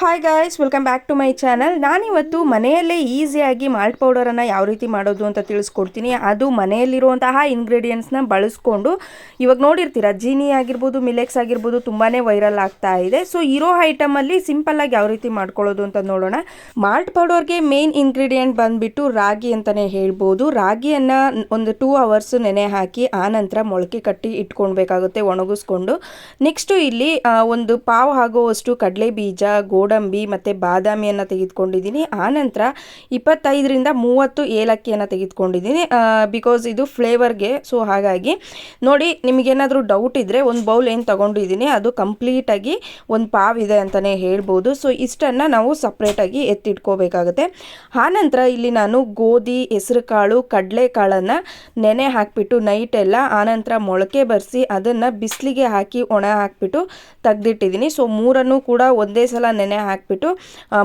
Hi guys welcome back to my channel ನಾನಿವತ್ತು ಮನೆಯಲ್ಲೇ ಈಸಿಯಾಗಿ ಮಾಲ್ಟ್ ಪೌಡರನ್ನು ಯಾವ ರೀತಿ ಮಾಡೋದು ಅಂತ ತಿಳಿಸ್ಕೊಡ್ತೀನಿ. ಅದು ಮನೆಯಲ್ಲಿರುವಂತಹ ಇಂಗ್ರೀಡಿಯೆಂಟ್ಸ್ನ ಬಳಸ್ಕೊಂಡು, ಇವಾಗ ನೋಡಿರ್ತೀರ ಜೀನಿ ಆಗಿರ್ಬೋದು ಮಿಲೆಕ್ಸ್ ಆಗಿರ್ಬೋದು ತುಂಬಾ ವೈರಲ್ ಆಗ್ತಾ ಇದೆ. ಸೊ ಇರೋ ಐಟಮಲ್ಲಿ ಸಿಂಪಲ್ಲಾಗಿ ಯಾವ ರೀತಿ ಮಾಡ್ಕೊಳ್ಳೋದು ಅಂತ ನೋಡೋಣ. ಮಾಲ್ಟ್ ಪೌಡರ್ಗೆ ಮೇನ್ ಇಂಗ್ರೀಡಿಯೆಂಟ್ ಬಂದ್ಬಿಟ್ಟು ರಾಗಿ ಅಂತಲೇ ಹೇಳ್ಬೋದು. ರಾಗಿಯನ್ನು ಒಂದು ಟೂ ಅವರ್ಸ್ ನೆನೆ ಹಾಕಿ ಆನಂತರ ಮೊಳಕೆ ಕಟ್ಟಿ ಇಟ್ಕೊಳ್ಬೇಕಾಗುತ್ತೆ, ಒಣಗಿಸ್ಕೊಂಡು. ನೆಕ್ಸ್ಟು ಇಲ್ಲಿ ಒಂದು ಪಾವು ಆಗುವಷ್ಟು ಕಡಲೆ ಬೀಜ ಮತ್ತು ಬಾದಾಮಿಯನ್ನು ತೆಗೆದುಕೊಂಡಿದ್ದೀನಿ. ಆನಂತರ ಇಪ್ಪತ್ತೈದರಿಂದ ಮೂವತ್ತು ಏಲಕ್ಕಿಯನ್ನು ತೆಗೆದುಕೊಂಡಿದ್ದೀನಿ. ಬಿಕಾಸ್ ಇದು ಫ್ಲೇವರ್ಗೆ ಸೊ ಹಾಗಾಗಿ ನೋಡಿ, ನಿಮಗೇನಾದರೂ ಡೌಟ್ ಇದ್ದರೆ ಒಂದು ಬೌಲ್ ಏನು ತೊಗೊಂಡಿದ್ದೀನಿ, ಅದು ಕಂಪ್ಲೀಟಾಗಿ ಒಂದು ಪಾವ್ ಇದೆ ಅಂತಲೇ ಹೇಳ್ಬೋದು. ಸೊ ಇಷ್ಟನ್ನು ನಾವು ಸಪ್ರೇಟಾಗಿ ಎತ್ತಿಟ್ಕೋಬೇಕಾಗುತ್ತೆ. ಆನಂತರ ಇಲ್ಲಿ ನಾನು ಗೋಧಿ, ಹೆಸರುಕಾಳು, ಕಡಲೆಕಾಳನ್ನು ನೆನೆ ಹಾಕಿಬಿಟ್ಟು ನೈಟ್ ಎಲ್ಲ ಆನಂತರ ಮೊಳಕೆ ಬರೆಸಿ ಅದನ್ನು ಬಿಸಿಲಿಗೆ ಹಾಕಿ ಒಣ ಹಾಕಿಬಿಟ್ಟು ತೆಗೆದಿಟ್ಟಿದ್ದೀನಿ. ಸೊ ಮೂರನ್ನು ಕೂಡ ಒಂದೇ ಸಲ ನೆನೆ ಹಾಕಿಬಿಟ್ಟು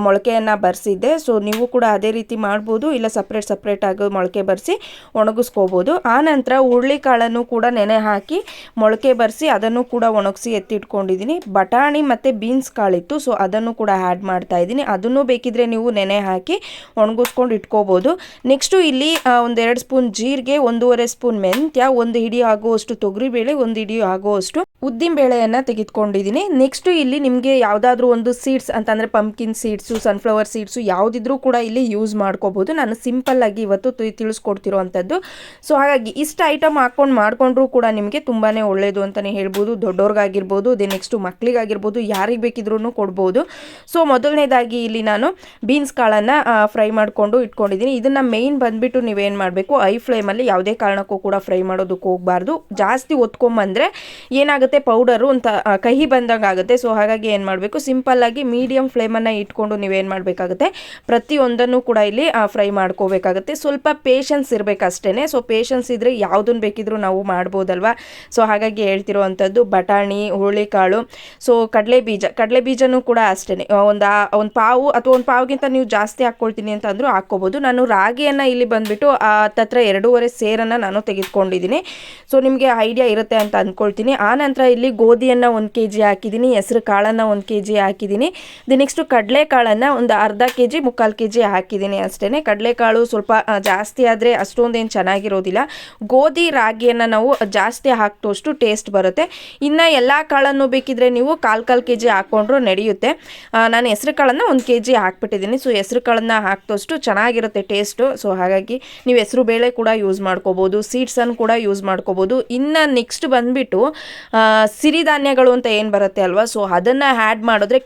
ಮೊಳಕೆಯನ್ನು ಬರೆಸಿದ್ದೆ. ಸೊ ನೀವು ಕೂಡ ಅದೇ ರೀತಿ ಮಾಡ್ಬೋದು, ಇಲ್ಲ ಸಪ್ರೇಟ್ ಸಪ್ರೇಟ್ ಆಗಿ ಮೊಳಕೆ ಬರೆಸಿ ಒಣಗಿಸ್ಕೋಬೋದು. ಆನಂತರ ಹುರುಳಿಕಾಳನ್ನು ಕೂಡ ನೆನೆ ಹಾಕಿ ಮೊಳಕೆ ಬರೆಸಿ ಅದನ್ನು ಕೂಡ ಒಣಗಿಸಿ ಎತ್ತಿಟ್ಕೊಂಡಿದ್ದೀನಿ. ಬಟಾಣಿ ಮತ್ತು ಬೀನ್ಸ್ ಕಾಳಿತ್ತು ಸೊ ಅದನ್ನು ಕೂಡ ಆ್ಯಡ್ ಮಾಡ್ತಾ ಇದ್ದೀನಿ. ಅದನ್ನು ಬೇಕಿದ್ರೆ ನೀವು ನೆನೆ ಹಾಕಿ ಒಣಗಿಸ್ಕೊಂಡು ಇಟ್ಕೋಬೋದು. ನೆಕ್ಸ್ಟು ಇಲ್ಲಿ ಒಂದೆರಡು ಸ್ಪೂನ್ ಜೀರಿಗೆ, ಒಂದೂವರೆ ಸ್ಪೂನ್ ಮೆಂತ್ಯ, ಒಂದು ಹಿಡಿ ಆಗುವಷ್ಟು ತೊಗರಿಬೇಳೆ, ಒಂದು ಹಿಡಿ ಆಗುವಷ್ಟು ಉದ್ದಿನ ಬೇಳೆಯನ್ನು ತೆಗೆದುಕೊಂಡಿದ್ದೀನಿ. ನೆಕ್ಸ್ಟು ಇಲ್ಲಿ ನಿಮಗೆ ಯಾವುದಾದ್ರೂ ಒಂದು ಸೀಡ್ಸ್ ಅಂತಂದರೆ ಪಂಪ್ಕಿನ್ ಸೀಡ್ಸು ಸನ್ಫ್ಲವರ್ ಸೀಡ್ಸು ಯಾವುದಿದ್ರೂ ಕೂಡ ಇಲ್ಲಿ ಯೂಸ್ ಮಾಡ್ಕೋಬೋದು. ನಾನು ಸಿಂಪಲ್ಲಾಗಿ ಇವತ್ತು ತಿಳಿಸ್ಕೊಡ್ತಿರೋವಂಥದ್ದು. ಸೊ ಹಾಗಾಗಿ ಇಷ್ಟು ಐಟಮ್ ಹಾಕ್ಕೊಂಡು ಮಾಡಿಕೊಂಡ್ರೂ ಕೂಡ ನಿಮಗೆ ತುಂಬಾ ಒಳ್ಳೆಯದು ಅಂತಲೇ ಹೇಳ್ಬೋದು. ದೊಡ್ಡವ್ರಿಗಾಗಿರ್ಬೋದು ದೆ ನೆಕ್ಸ್ಟು ಮಕ್ಕಳಿಗಾಗಿರ್ಬೋದು ಯಾರಿಗೆ ಬೇಕಿದ್ರೂ ಕೊಡ್ಬೋದು. ಸೊ ಮೊದಲನೇದಾಗಿ ಇಲ್ಲಿ ನಾನು ಬೀನ್ಸ್ ಕಾಳನ್ನು ಫ್ರೈ ಮಾಡಿಕೊಂಡು ಇಟ್ಕೊಂಡಿದ್ದೀನಿ. ಇದನ್ನು ಮೇಯ್ನ್ ಬಂದುಬಿಟ್ಟು ನೀವೇನು ಮಾಡಬೇಕು ಐ ಫ್ಲೇಮಲ್ಲಿ ಯಾವುದೇ ಕಾರಣಕ್ಕೂ ಕೂಡ ಫ್ರೈ ಮಾಡೋದಕ್ಕೆ ಹೋಗಬಾರ್ದು. ಜಾಸ್ತಿ ಒತ್ಕೊಂಬಂದರೆ ಏನಾಗುತ್ತೆ ಪೌಡರು ಅಂತ ಕಹಿ ಬಂದಂಗೆ ಆಗುತ್ತೆ ಸೊ ಹಾಗಾಗಿ ಏನು ಮಾಡಬೇಕು ಸಿಂಪಲ್ಲಾಗಿ ಮೀಡಿಯಮ್ ಫ್ಲೇಮನ್ನು ಇಟ್ಕೊಂಡು ನೀವೇನು ಮಾಡಬೇಕಾಗುತ್ತೆ? ಪ್ರತಿಯೊಂದನ್ನು ಕೂಡ ಇಲ್ಲಿ ಫ್ರೈ ಮಾಡ್ಕೋಬೇಕಾಗುತ್ತೆ. ಸ್ವಲ್ಪ ಪೇಷನ್ಸ್ ಇರಬೇಕಷ್ಟೇ ಸೊ ಪೇಷನ್ಸ್ ಇದ್ದರೆ ಯಾವುದನ್ನು ಬೇಕಿದ್ರೂ ನಾವು ಮಾಡ್ಬೋದಲ್ವಾ? ಸೊ ಹಾಗಾಗಿ ಹೇಳ್ತಿರೋವಂಥದ್ದು ಬಟಾಣಿ, ಹುರುಳಿಕಾಳು ಸೊ ಕಡಲೆ ಬೀಜ ಕಡಲೆ ಬೀಜನೂ ಕೂಡ ಅಷ್ಟೇ ಒಂದು ಒಂದು ಪಾವು ಅಥವಾ ಒಂದು ಪಾವುಗಿಂತ ನೀವು ಜಾಸ್ತಿ ಹಾಕ್ಕೊಳ್ತೀನಿ ಅಂತ ಅಂದರೂ ಹಾಕ್ಕೋಬೋದು. ನಾನು ರಾಗಿಯನ್ನು ಇಲ್ಲಿ ಬಂದುಬಿಟ್ಟು ತತ್ರ ಎರಡೂವರೆ ಸೇರನ್ನು ನಾನು ತೆಗೆದುಕೊಂಡಿದ್ದೀನಿ. ಸೊ ನಿಮಗೆ ಐಡಿಯಾ ಇರುತ್ತೆ ಅಂತ ಅಂದ್ಕೊಳ್ತೀನಿ ಆನಂತರ ಇಲ್ಲಿ ಗೋಧಿಯನ್ನು ಒಂದು ಕೆ ಜಿ ಹಾಕಿದ್ದೀನಿ, ಹೆಸರು ಕಾಳನ್ನು ಒಂದು ಕೆ ಜಿ ಹಾಕಿದ್ದೀನಿ. ದಿ ನೆಕ್ಸ್ಟು ಕಡಲೆಕಾಳನ್ನು ಒಂದು ಅರ್ಧ ಕೆ ಜಿ ಮುಕ್ಕಾಲು ಕೆ ಜಿ ಹಾಕಿದ್ದೀನಿ ಅಷ್ಟೇ ಕಡಲೆಕಾಳು ಸ್ವಲ್ಪ ಜಾಸ್ತಿ ಆದರೆ ಅಷ್ಟೊಂದೇನು ಚೆನ್ನಾಗಿರೋದಿಲ್ಲ. ಗೋಧಿ ರಾಗಿಯನ್ನು ನಾವು ಜಾಸ್ತಿ ಹಾಕ್ತೋಷ್ಟು ಟೇಸ್ಟ್ ಬರುತ್ತೆ. ಇನ್ನು ಎಲ್ಲ ಕಾಳನ್ನು ಬೇಕಿದ್ರೆ ನೀವು ಕಾಲು ಕಾಲು ಕೆ ಜಿ ಹಾಕ್ಕೊಂಡ್ರು ನಡೆಯುತ್ತೆ ನಾನು ಹೆಸರು ಕಾಳನ್ನು ಒಂದು ಕೆ ಜಿ ಹಾಕ್ಬಿಟ್ಟಿದ್ದೀನಿ. ಸೊ ಹೆಸರು ಕಾಳನ್ನು ಹಾಕ್ತೋಷ್ಟು ಚೆನ್ನಾಗಿರುತ್ತೆ ಟೇಸ್ಟು ಸೊ ಹಾಗಾಗಿ ನೀವು ಹೆಸರು ಬೇಳೆ ಕೂಡ ಯೂಸ್ ಮಾಡ್ಕೋಬೋದು ಸೀಡ್ಸನ್ನು ಕೂಡ ಯೂಸ್ ಮಾಡ್ಕೋಬೋದು. ಇನ್ನು ನೆಕ್ಸ್ಟ್ ಬಂದುಬಿಟ್ಟು ಸಿರಿಧಾನ್ಯಗಳು ಅಂತ ಏನು ಬರುತ್ತೆ ಅಲ್ವಾ? ಸೊ ಅದನ್ನು ಆ್ಯಡ್ ಮಾಡಿದ್ರೆ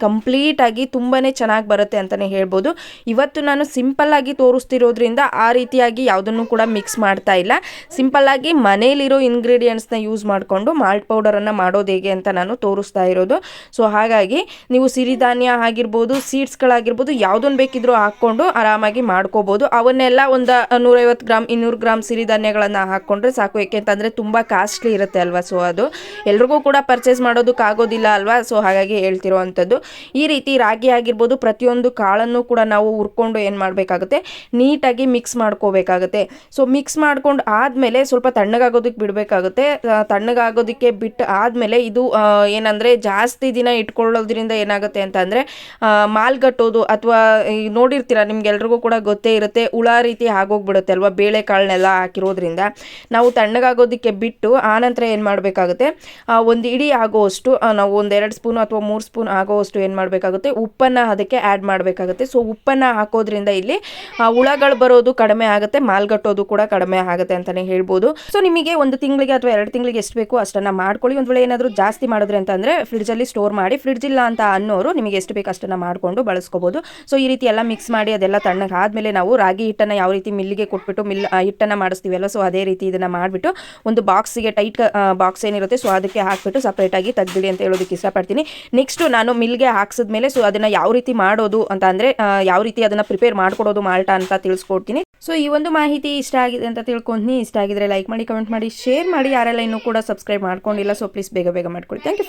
ಕಂಪ್ಲೀಟಾಗಿ ತುಂಬಾ ಚೆನ್ನಾಗಿ ಬರುತ್ತೆ ಅಂತಲೇ ಹೇಳ್ಬೋದು. ಇವತ್ತು ನಾನು ಸಿಂಪಲ್ಲಾಗಿ ತೋರಿಸ್ತಿರೋದ್ರಿಂದ ಆ ರೀತಿಯಾಗಿ ಯಾವುದನ್ನು ಕೂಡ ಮಿಕ್ಸ್ ಮಾಡ್ತಾ ಇಲ್ಲ. ಸಿಂಪಲ್ಲಾಗಿ ಮನೇಲಿರೋ ಇಂಗ್ರೀಡಿಯೆಂಟ್ಸ್ನ ಯೂಸ್ ಮಾಡಿಕೊಂಡು ಮಾಲ್ಟ್ ಪೌಡರನ್ನು ಮಾಡೋದು ಹೇಗೆ ಅಂತ ನಾನು ತೋರಿಸ್ತಾ ಇರೋದು. ಸೊ ಹಾಗಾಗಿ ನೀವು ಸಿರಿಧಾನ್ಯ ಆಗಿರ್ಬೋದು ಸೀಡ್ಸ್ಗಳಾಗಿರ್ಬೋದು ಯಾವುದನ್ನು ಬೇಕಿದ್ರೂ ಹಾಕ್ಕೊಂಡು ಆರಾಮಾಗಿ ಮಾಡ್ಕೋಬೋದು. ಅವನ್ನೆಲ್ಲ ಒಂದು ನೂರೈವತ್ತು ಗ್ರಾಮ್ ಇನ್ನೂರು ಗ್ರಾಮ್ ಸಿರಿಧಾನ್ಯಗಳನ್ನು ಹಾಕ್ಕೊಂಡ್ರೆ ಸಾಕು. ಏಕೆಂತಂದರೆ ತುಂಬ ಕಾಸ್ಟ್ಲಿ ಇರುತ್ತೆ ಅಲ್ವಾ? ಸೊ ಅದು ಎಲ್ರಿಗೂ ಕೂಡ ಪರ್ಚೇಸ್ ಮಾಡೋದಕ್ಕಾಗೋದಿಲ್ಲ ಅಲ್ವಾ? ಸೊ ಹಾಗಾಗಿ ಹೇಳ್ತಿರೋ ಅಂಥದ್ದು ಈ ರೀತಿ ರಾಗಿ ಆಗಿರ್ಬೋದು ಪ್ರತಿಯೊಂದು ಕಾಳನ್ನು ಕೂಡ ನಾವು ಹುರ್ಕೊಂಡು ಏನು ಮಾಡಬೇಕಾಗುತ್ತೆ? ನೀಟಾಗಿ ಮಿಕ್ಸ್ ಮಾಡ್ಕೋಬೇಕಾಗುತ್ತೆ. ಸೊ ಮಿಕ್ಸ್ ಮಾಡ್ಕೊಂಡು ಆದಮೇಲೆ ಸ್ವಲ್ಪ ತಣ್ಣಗಾಗೋದಕ್ಕೆ ಬಿಡಬೇಕಾಗುತ್ತೆ. ತಣ್ಣಗಾಗೋದಕ್ಕೆ ಬಿಟ್ಟು ಆದಮೇಲೆ ಇದು ಏನಂದರೆ ಜಾಸ್ತಿ ದಿನ ಇಟ್ಕೊಳ್ಳೋದ್ರಿಂದ ಏನಾಗುತ್ತೆ ಅಂತಂದರೆ ಮಾಲ್ಗಟ್ಟೋದು ಅಥವಾ ನೋಡಿರ್ತೀರ ನಿಮ್ಗೆಲ್ರಿಗೂ ಕೂಡ ಗೊತ್ತೇ ಇರುತ್ತೆ, ಹುಳ ರೀತಿ ಆಗೋಗ್ಬಿಡುತ್ತೆ ಅಲ್ವಾ ಬೇಳೆಕಾಳನ್ನೆಲ್ಲ ಹಾಕಿರೋದ್ರಿಂದ. ನಾವು ತಣ್ಣಗಾಗೋದಕ್ಕೆ ಬಿಟ್ಟು ಆನಂತರ ಏನು ಮಾಡಬೇಕಾಗುತ್ತೆ? ಒಂದು ಇಡೀ ಆಗೋವಷ್ಟು ನಾವು ಒಂದೆರಡು ಸ್ಪೂನ್ ಅಥವಾ ಮೂರು ಸ್ಪೂನ್ ಆಗೋವಷ್ಟು ಏನು ಮಾಡಬೇಕಾಗುತ್ತೆ? ಉಪ್ಪನ್ನು ಅದಕ್ಕೆ ಆ್ಯಡ್ ಮಾಡಬೇಕಾಗುತ್ತೆ. ಸೊ ಉಪ್ಪನ್ನು ಹಾಕೋದ್ರಿಂದ ಇಲ್ಲಿ ಹುಳಗಳು ಬರೋದು ಕಡಿಮೆ ಆಗುತ್ತೆ. ಮಾಲ್ಗಟ್ಟೋದು ಕೂಡ ಕಡಿಮೆ ಆಗುತ್ತೆ ಅಂತಲೇ ಹೇಳ್ಬೋದು. ಸೊ ನಿಮಗೆ ಒಂದು ತಿಂಗಳಿಗೆ ಅಥವಾ ಎರಡು ತಿಂಗಳಿಗೆ ಎಷ್ಟು ಬೇಕು ಅಷ್ಟನ್ನು ಮಾಡ್ಕೊಳ್ಳಿ. ಒಂದು ವೇಳೆ ಏನಾದರೂ ಜಾಸ್ತಿ ಮಾಡಿದ್ರೆ ಅಂತಂದರೆ ಫ್ರಿಡ್ಜಲ್ಲಿ ಸ್ಟೋರ್ ಮಾಡಿ ಫ್ರಿಡ್ಜ್ ಇಲ್ಲ ಅಂತ ಅನ್ನೋರು ನಿಮಗೆ ಎಷ್ಟು ಬೇಕು ಅಷ್ಟನ್ನು ಮಾಡಿಕೊಂಡು ಬಳಸ್ಕೋಬೋದು. ಸೊ ಈ ರೀತಿ ಎಲ್ಲ ಮಿಕ್ಸ್ ಮಾಡಿ ಅದೆಲ್ಲ ತಣ್ಣಗೆ ಆದಮೇಲೆ ನಾವು ರಾಗಿ ಹಿಟ್ಟನ್ನು ಯಾವ ರೀತಿ ಮಿಲ್ಲಿಗೆ ಕೊಟ್ಬಿಟ್ಟು ಮಿಲ್ ಹಿಟ್ಟನ್ನು ಮಾಡಿಸ್ತೀವಲ್ಲ ಸೊ ಅದೇ ರೀತಿ ಇದನ್ನು ಮಾಡಿಬಿಟ್ಟು ಒಂದು ಬಾಕ್ಸಿಗೆ ಟೈಟ್ ಬಾಕ್ಸ್ ಏನಿರುತ್ತೆ ಸೊ ಅದಕ್ಕೆ ಹಾಕ್ಬಿಟ್ಟು ಸಪ್ರೇಟಾಗಿ ತೆಗ್ದಿಡಿ ಅಂತ ಹೇಳೋದಕ್ಕೆ ಇಷ್ಟಪಡ್ತೀನಿ. ನೆಕ್ಸ್ಟು ನಾನು ಮಿಲ್ಗೆ ಹಾಕ್ಸಿದ್ಮೇಲೆ ಸೊ ಅದನ್ನ ಯಾವ ರೀತಿ ಮಾಡೋದು ಅಂತ ಅಂದರೆ ಯಾವ ರೀತಿ ಅದನ್ನ ಪ್ರಿಪೇರ್ ಮಾಡ್ಕೊಡೋದು ಮಾಲ್ಟ ಅಂತ ತಿಳಿಸ್ಕೊಡ್ತೀನಿ. ಸೊ ಈ ಒಂದು ಮಾಹಿತಿ ಇಷ್ಟ ಆಗಿದೆ ಅಂತ ತಿಳ್ಕೊಂತೀನಿ. ಇಷ್ಟ ಆಗಿದ್ರೆ ಲೈಕ್ ಮಾಡಿ ಕಮೆಂಟ್ ಮಾಡಿ ಶೇರ್ ಮಾಡಿ. ಯಾರೆಲ್ಲ ಇನ್ನೂ ಕೂಡ ಸಬ್ಸ್ಕ್ರೈಬ್ ಮಾಡ್ಕೊಂಡಿಲ್ಲ ಸೊ ಪ್ಲೀಸ್ ಬೇಗ ಬೇಗ ಮಾಡ್ಕೊಳ್ಳಿ ಥ್ಯಾಂಕ್ ಯು